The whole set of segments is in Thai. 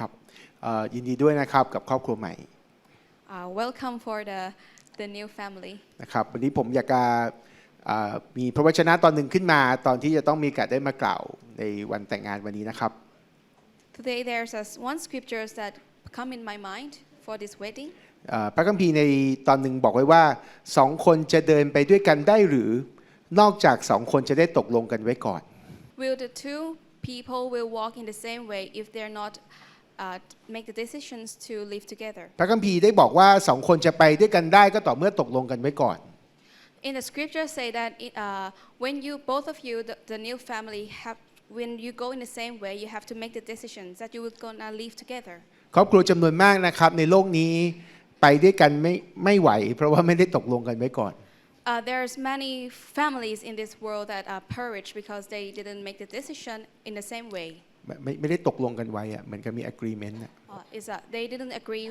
ครับเอ่อยินดีด้วยนะครับกับครอบครัวใหม่ Uh, welcome for the, the new family. นะครับวันนี้ผมอยากจะเอ่อมีพระวจนะตอนหนึ่งขึ้นมา ตอนที่จะต้องมีโอกาสได้มากล่าวในวันแต่งงานวันนี้นะครับ Today there's a, one scripture that come in my mind for this wedding. เอ่อพระคัมภีร์ในตอนหนึ่งบอกไว้ว่าสองคนจะเดินไปด้วยกันได้หรือนอกจากสองคนจะได้ตกลงกันไว้ก่อน Will the two people will walk in the same way if they're not uh, make the decisions to live together? พระคัมภีร์ได้บอกว่าสองคนจะไปด้วยกันได้ก็ต่อเมื่อตกลงกันไว้ก่อน In the scripture say that it, uh, when you both of you the, the new family have when you go in the same way you have to make the decisions that you will gonna live together. ครอบครัวจำนวนมากนะครับในโลกนี้ไปด้วยกันไม่ไม่ไหว เพราะว่าไม่ได้ตกลงกันไว้ก่อน Uh, there's many families in this world that are perished because they didn't make the decision in the same way. ไม่ไม่ไม่ได้ตกลงกันไว้อะเหมือนกับมี agreement อะ Uh, is that they didn't agree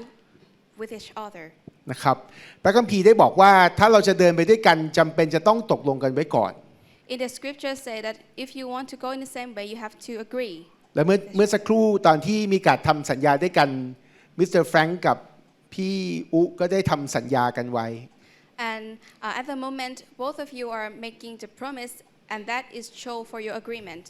with each other. นะครับพระคัมภีร์ได้บอกว่าถ้าเราจะเดินไปด้วยกันจำเป็นจะต้องตกลงกันไว้ก่อน In the scripture say that if you want to go in the same way, you have to agree. และเมื่อเมื่อสักครู่ตอนที่มีการทำสัญญาด้วยกันมิสเตอร์แฟรงก์กับพี่อุก็ได้ทำสัญญากันไว้ And uh, at the moment, both of you are making the promise, and that is show for your agreement.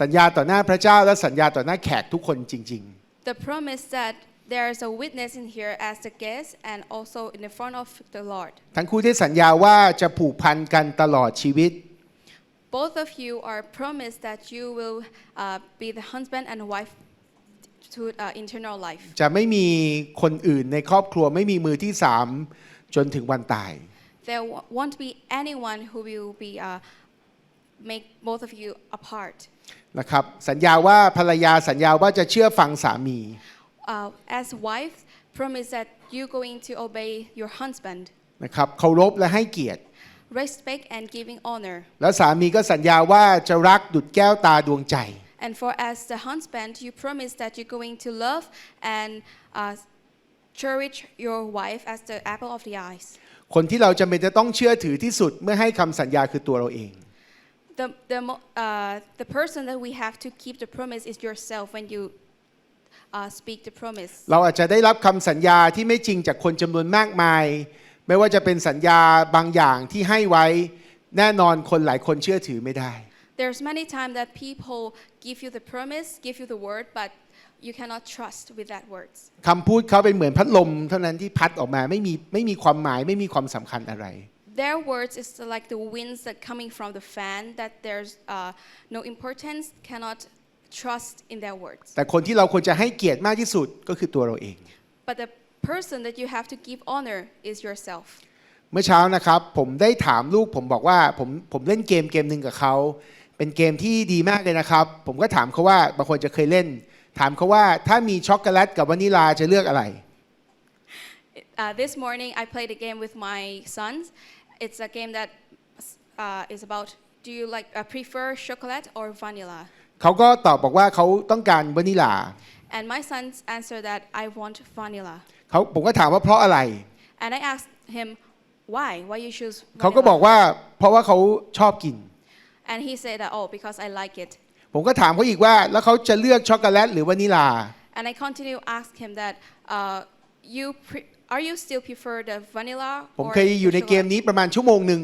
สัญญาต่อหน้าพระเจ้าและสัญญาต่อหน้าแขกทุกคนจริง The promise that there is a witness in here as the guest and also in the front of the Lord. ๆ ทั้งคู่ได้สัญญาว่าจะผูกพันกันตลอดชีวิต Both of you are promised that you will uh, be the husband and wife to uh, eternal life. จะไม่มีคนอื่นในครอบครัวไม่มีมือที่สามจนถึงวันตาย There wo- won't be anyone who will be uh, make both of you apart. นะครับสัญญาว่าภรรยาสัญญาว่าจะเชื่อฟังสามี Uh, as wife, promise that you going to obey your husband, นะครับเคารพและให้เกียรติ respect and giving honor. แล้วสามีก็สัญญาว่าจะรักดุดแก้วตาดวงใจ And for as the husband, you promise that you're going to love and uh, cherish your wife as the apple of the eyes. คนที่เราจำเป็นจะต้องเชื่อถือที่สุดเมื่อให้คำสัญญาคือตัวเราเอง The, the, mo- uh, the person that we have to keep the promise is yourself when you uh, speak the promise. เราอาจจะได้รับคำสัญญาที่ไม่จริงจากคนจำนวนมากมาย ไม่ว่าจะเป็นสัญญาบางอย่างที่ให้ไว้แน่นอนคนหลายคนเชื่อถือไม่ได้ There's many times that people give you the promise, give you the word, but you cannot trust with that words. คำพูดเขาเป็นเหมือนพัดลมเท่านั้นที่พัดออกมาไม่มีไม่มีความหมายไม่มีความสำคัญอะไร Their words is like the winds that coming from the fan that there's uh, no importance, cannot trust in their words. แต่คนที่เราควรจะให้เกียรติมากที่สุดก็คือตัวเราเอง But the person that you have to give honor is yourself. เมื่อเช้านะครับผมได้ถามลูกผมบอกว่าผมผมเล่นเกมเกมหนึ่งกับเขาเป็นเกมที่ดีมากเลยนะครับ ผมก็ถามเขาว่าบางคนจะเคยเล่น ถามเขาว่าถ้ามีช็อกโกแลตกับวานิลาจะเลือกอะไร Uh, this morning, I played a game with my sons. It's a game that uh, is about do you like uh, prefer chocolate or vanilla? เขาก็ตอบบอกว่าเขาต้องการวานิลา And my sons answered that I want vanilla. เขาผมก็ถามว่าเพราะอะไร And I asked him, why? Why you choose เขาก็บอก vanilla? ว่าเพราะว่าเขาชอบกิน And he said, that, oh, because I like it. ผมก็ถามเขาอีกว่าแล้วเขาจะเลือกช็อกโกแลตหรือวานิลา And I continue to ask him that, uh, you pre- are you still prefer the vanilla ผม or เคยอยู่ใน the เกม chocolate? นี้ประมาณชั่วโมงหนึ่ง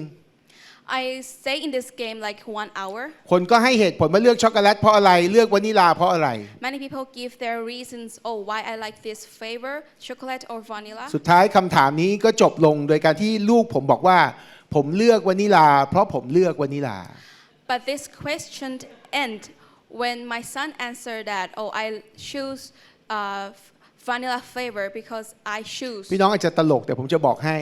I stay in this game like one hour. คนก็ให้เหตุผลว่าเลือกช็อกโกแลตเพราะอะไรเลือกวานิลาเพราะอะไร Many people give their reasons, oh, why I like this flavor, chocolate or vanilla. สุดท้ายคำถามนี้ก็จบลงโดยการที่ลูกผมบอกว่า ผมเลือกวานิลา เพราะผมเลือกวานิลา But this question end when my son answered that, oh, I choose uh, vanilla flavor because I choose. พี่น้องอาจจะตลกแต่ผมจะบอกให้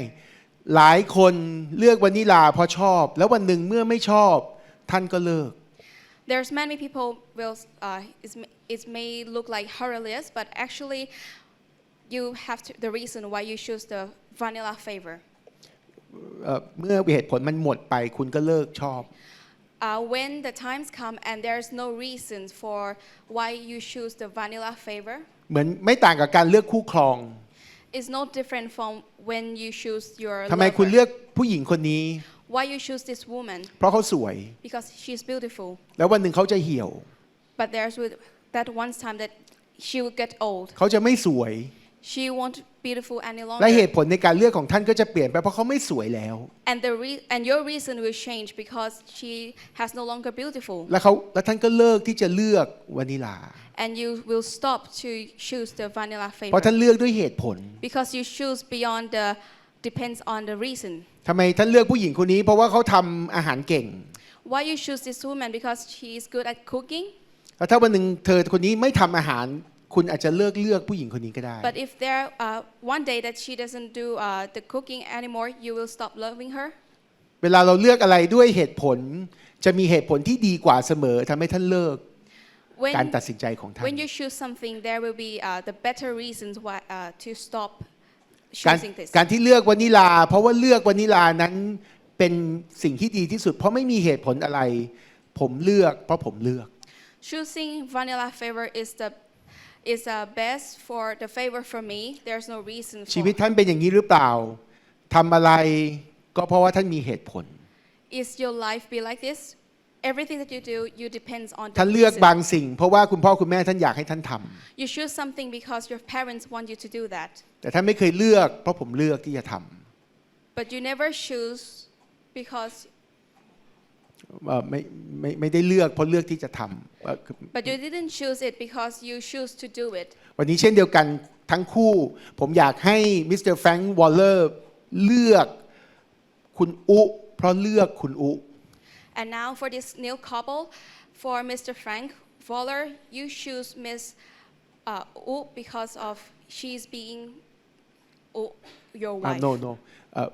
หลายคนเลือกวานิลาเพราะชอบ แล้ววันหนึ่งเมื่อไม่ชอบ ท่านก็เลิก There's many people will uh, it may, it may look like hilarious, but actually, you have to, the reason why you choose the vanilla flavor. เอ่อเมื่อเหตุผลมันหมดไปคุณก็เลิกชอบ Uh, when the times come and there's no reason for why you choose the vanilla flavor, เหมือนไม่ต่างกับการเลือกคู่ครอง it's no different from when you choose your ทำไมคุณ lover. เลือกผู้หญิงคนนี้ Why you choose this woman? เพราะเขาสวย Because she's beautiful. แล้ววันหนึ่งเขาจะเหี่ยว But there's with that one time that she will get old. เขาจะไม่สวย She won't beautiful any และเห longer. ตุผลในการเลือกของท่านก็จะเปลี่ยนไปเพราะเขาไม่สวยแล้ว And the re- and your reason will change because she has no longer beautiful. แล้วเขาแล้วท่านก็เลิกที่จะเลือกวานิลา And you will stop to choose the vanilla เพราะ flavor ท่านเลือกด้วยเหตุผล because you choose beyond the depends on the reason. ทำไมท่านเลือกผู้หญิงคนนี้เพราะว่าเขาทำอาหารเก่ง Why you choose this woman because she is good at cooking? แล้วถ้าวันหนึ่งเธอคนนี้ไม่ทำอาหาร คุณอาจจะเลิกเลือกผู้หญิงคนนี้ก็ได้ But if there uh, one day that she doesn't do uh, the cooking anymore, you will stop loving her. เวลาเราเลือกอะไรด้วยเหตุผล จะมีเหตุผลที่ดีกว่าเสมอทำให้ท่านเลิก When การตัดสินใจของท่าน when you choose something, there will be uh, the better reasons why uh, to stop การ choosing this. การที่เลือกวานิลา เพราะว่าเลือกวานิลานั้นเป็นสิ่งที่ดีที่สุด เพราะไม่มีเหตุผลอะไร ผมเลือก เพราะผมเลือก Choosing vanilla flavor is the is uh, best for the favor for me. There's no reason ชีวิต for. ท่านเป็นอย่างนี้หรือเปล่าทำอะไรก็เพราะว่าท่านมีเหตุผล Is your life be like this? Everything that you do, you depends on ท่าน the เลือก reason. บางสิ่ง เพราะว่าคุณพ่อคุณแม่ท่านอยากให้ท่านทำ You choose something because your parents want you to do that. แต่ท่านไม่เคยเลือก เพราะผมเลือกที่จะทำ But you never choose because เอ่อ ไม่ไม่ไม่ได้เลือกเพราะเลือกที่จะทำเอ่อคือ but you didn't choose it because you choose to do it. วันนี้เช่นเดียวกันทั้งคู่ ผมอยากให้มิสเตอร์แฟรงค์วอลเลอร์เลือกคุณอุเพราะเลือกคุณอุ And now for this new couple, for Mr. Frank Voller, you choose Miss uh, U because of she's being U, your อ่า wife. no no เอ่อ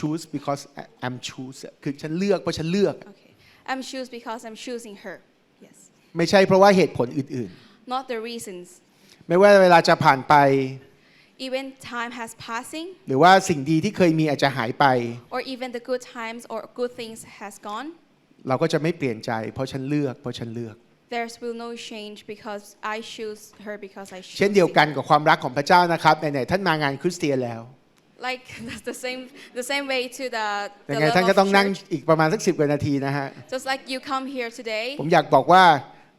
choose because I'm choose คือฉันเลือกเพราะฉันเลือก Okay. I'm choose because I'm choosing her. Yes. ไม่ใช่เพราะว่าเหตุผลอื่น Not the reasons. ๆ ไม่ว่าเวลาจะผ่านไป Even time has passing, หรือว่าสิ่งดีที่เคยมีอาจจะหายไป or even the good times or good things has gone. เราก็จะไม่เปลี่ยนใจ เพราะฉันเลือก เพราะฉันเลือก There's will no change because I choose her because I choose. เช่นเดียว it. กันกับความรักของพระเจ้านะครับไหนๆท่านมางานคริสเตียนแล้ว Like that's the same the same way to the ยั the งไง love ท่านก็ต้อง of นั่ง church. อีกประมาณสักสิบกว่านาทีนะฮะ Just like you come here today, ผมอยากบอกว่า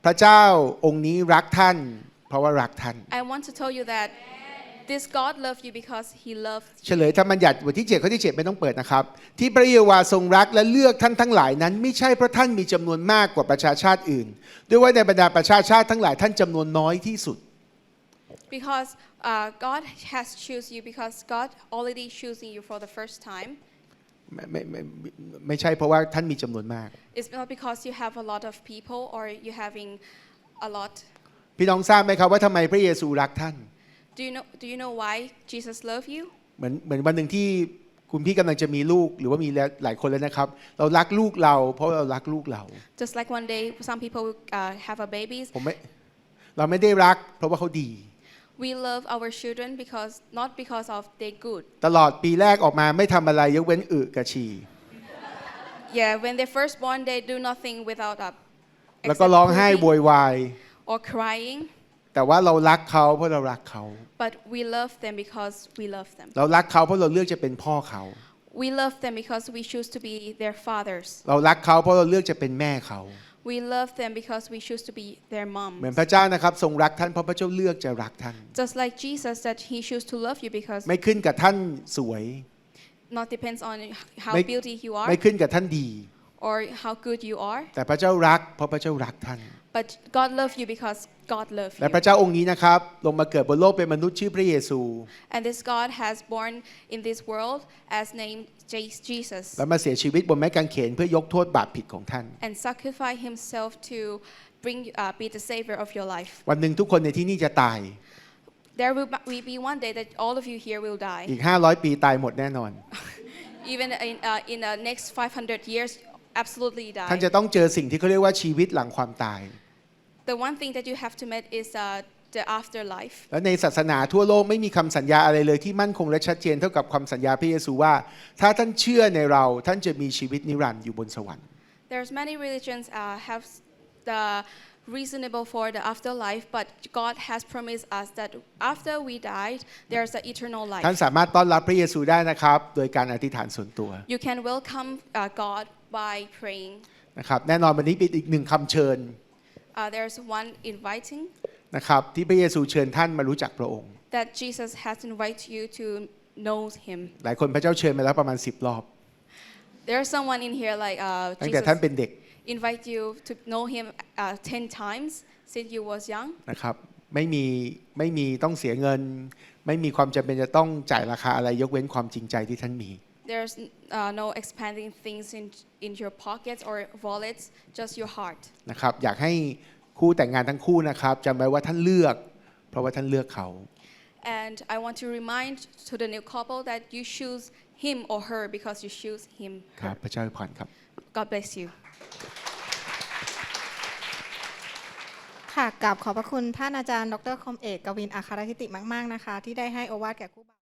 พระเจ้าองค์นี้รักท่าน เพราะว่ารักท่าน I want to tell you that this God loved you because He loved เฉลยธรรมบัญญัติบทที่7ข้อที่ 7 ไม่ต้องเปิดนะครับ ที่พระเยโฮวาทรงรักและเลือกท่านทั้งหลายนั้น ไม่ใช่เพราะท่านมีจำนวนมากกว่าประชาชาติอื่น ด้วยว่าในบรรดาประชาชาติทั้งหลายท่านจำนวนน้อยที่สุด because uh, God has choose you because God already choosing you for the first time. ไม่ไม่ไม่ไม่ใช่เพราะว่าท่านมีจำนวนมาก It's not because you have a lot of people or you having a lot. พี่น้องทราบไหมครับว่าทำไมพระเยซูรักท่าน Do you know? Do you know why Jesus loved you? เหมือนเหมือนวันหนึ่งที่คุณพี่กำลังจะมีลูกหรือว่ามีหลายคนแล้วนะครับ เรารักลูกเรา เพราะเรารักลูกเรา Just like one day, some people uh, have a babies. ผมไม่เราไม่ได้รัก เพราะว่าเขาดี We love our children because not because of they good. ตลอดปีแรกออกมาไม่ทำอะไรยกเว้นอึกับฉี่ Yeah, when they first born, they do nothing without a แล้วก็ except ร้องไห้ pooping โวยวาย or crying. แต่ว่าเรารักเขาเพราะเรารักเขา But we love them because we love them. เรารักเขาเพราะเราเลือกจะเป็นพ่อเขา We love them because we choose to be their fathers. เรารักเขาเพราะเราเลือกจะเป็นแม่เขา We love them because we choose to be their เหมือน moms. พระเจ้านะครับทรงรักท่านเพราะพระเจ้าเลือกจะรักท่าน Just like Jesus that he choose to love you because ไม่ขึ้นกับท่านสวย not depends on how Make- beauty you ไม่ are ขึ้นกับท่านดี or how good you are. แต่พระเจ้ารัก เพราะพระเจ้ารักท่าน But God love you because God love และ you. พระเจ้าองค์นี้นะครับลงมาเกิดบนโลกเป็นมนุษย์ชื่อพระเยซู And this God has born in this world as named Je- Jesus แล้วมาเสียชีวิตบนไม้กางเขนเพื่อยกโทษบาปผิดของท่าน and sacrifice himself to bring uh, be the savior of your life. วันหนึ่งทุกคนในที่นี่จะตาย There will be- be one day that all of you here will die. อีก 500 ปีตายหมดแน่นอน Even in, uh, in the next 500 years, absolutely ท่าน die. จะต้องเจอสิ่งที่เขาเรียกว่าชีวิตหลังความตาย The one thing that you have to meet is uh, the afterlife. และในศาสนาทั่วโลกไม่มีคำสัญญาอะไรเลยที่มั่นคงและชัดเจนเท่ากับคำสัญญาพระเยซูว่า ถ้าท่านเชื่อในเราท่านจะมีชีวิตนิรันดร์อยู่บนสวรรค์ There's many religions uh, have the reasonable for the afterlife, but God has promised us that after we died, there's the eternal ท่าน life. สามารถต้อนรับพระเยซูได้นะครับ โดยการอธิษฐานส่วนตัว You can welcome uh, God by praying. นะครับแน่นอนวันนี้เป็นอีกหนึ่งคำเชิญ Uh, there's one inviting. นะครับที่พระเยซูเชิญท่านมารู้จักพระองค์ that Jesus has invited you to know him. หลายคนพระเจ้าเชิญมาแล้วประมาณ 10 รอบ There's someone in here like uh, ตั้งแต่ Jesus ท่านเป็นเด็ก invite you to know him uh, 10 times since you was young. นะครับไม่มีไม่มีต้องเสียเงิน ไม่มีความจำเป็นจะต้องจ่ายราคาอะไรยกเว้นความจริงใจที่ท่านมี There's uh, no expanding things in, in your pockets or wallets, just your heart. นะครับอยากให้คู่แต่งงานทั้งคู่นะครับจำไว้ว่าท่านเลือก เพราะว่าท่านเลือกเขา And I want to remind to the new couple that you choose him or her because you choose him. ครับพระเจ้าอวยพรครับ God bless you. ค่ะกราบขอบพระคุณท่านอาจารย์ ดรคมเอกกวินอัครทิติมาก ๆ นะคะ ที่ได้ให้โอวาทแก่คู่บ่าว